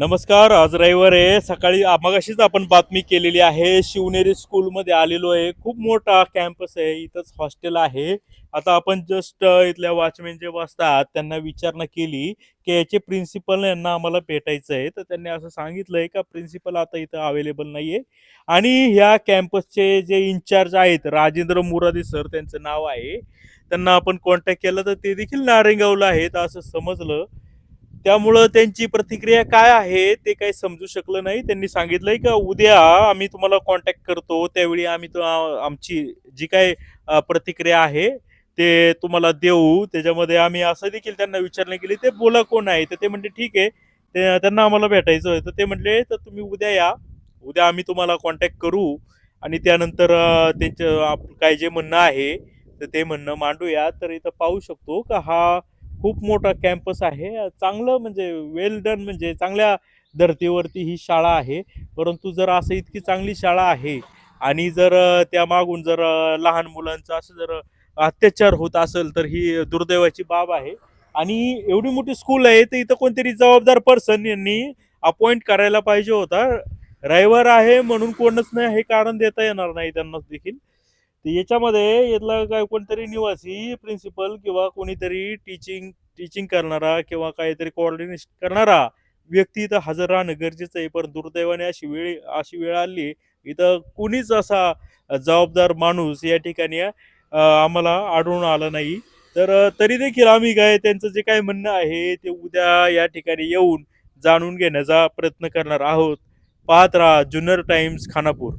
नमस्कार आज रविवार आहे. सकाळी मगाशीच आपण बातमी केलेली आहे शिवनेरी स्कूलमध्ये आलेलो आहे. खूप मोठा कॅम्पस आहे इथंच हॉस्टेल आहे. आता आपण जस्ट इथल्या वॉचमॅन जे बसतात त्यांना विचारणा केली की याचे प्रिन्सिपल यांना आम्हाला भेटायचं आहे. तर त्यांनी असं सांगितलंय का प्रिन्सिपल आता इथं अवेलेबल नाहीये. आणि ह्या कॅम्पसचे जे इन्चार्ज आहेत राजेंद्र मुरादी सर त्यांचं नाव आहे. त्यांना आपण कॉन्टॅक्ट केला तर ते देखील नारेगावला आहेत असं समजलं. त्यामुळं त्यांची प्रतिक्रिया काय आहे ते काही समजू शकलं नाही. त्यांनी सांगितलंय का उद्या आम्ही तुम्हाला कॉन्टॅक्ट करतो. त्यावेळी आम्ही आमची जी काय प्रतिक्रिया आहे ते तुम्हाला देऊ. त्याच्यामध्ये आम्ही असं देखील त्यांना विचारणा केली ते बोला कोण आहे? तर ते म्हणले ठीक आहे. ते त्यांना आम्हाला भेटायचं आहे तर ते म्हणले तर तुम्ही उद्या या. उद्या आम्ही तुम्हाला कॉन्टॅक्ट करू आणि त्यानंतर त्यांचं आप- काय जे म्हणणं आहे तर ते म्हणणं मांडूया. तर इथं पाहू शकतो का हा खूप मोठा कॅम्पस आहे. चांगलं म्हणजे वेल डन म्हणजे चांगल्या धर्तीवरती ही शाळा आहे. परंतु जर असं इतकी चांगली शाळा आहे आणि जर त्यामागून त्या मागून जर लहान मुलांचं असं जर अत्याचार होत असेल तर ही दुर्दैवाची बाब आहे. आणि एवढी मोठी स्कूल आहे तर इथं कोणतरी जबाबदार पर्सन यांनी अपॉइंट करायला पाहिजे होता. रविवार आहे म्हणून कोणच नाही हे कारण देता येणार नाही त्यांना देखील. तर याच्यामध्ये यातला काय कोणतरी निवासी प्रिन्सिपल किंवा कोणीतरी टीचिंग टीचिंग करणारा किंवा काहीतरी कोऑर्डिनेशन करणारा व्यक्ती इथं हजर राहणं गरजेचं आहे. पण दुर्दैवाने अशी वेळ अशी वेळ आली इथं कुणीच असा जबाबदार माणूस या ठिकाणी आम्हाला आढळून आला नाही. तर तरी देखील आम्ही काय त्यांचं जे काय म्हणणं आहे ते उद्या या ठिकाणी येऊन जाणून घेण्याचा प्रयत्न करणार आहोत. पाहत राहा जुन्नर टाइम्स खानापूर.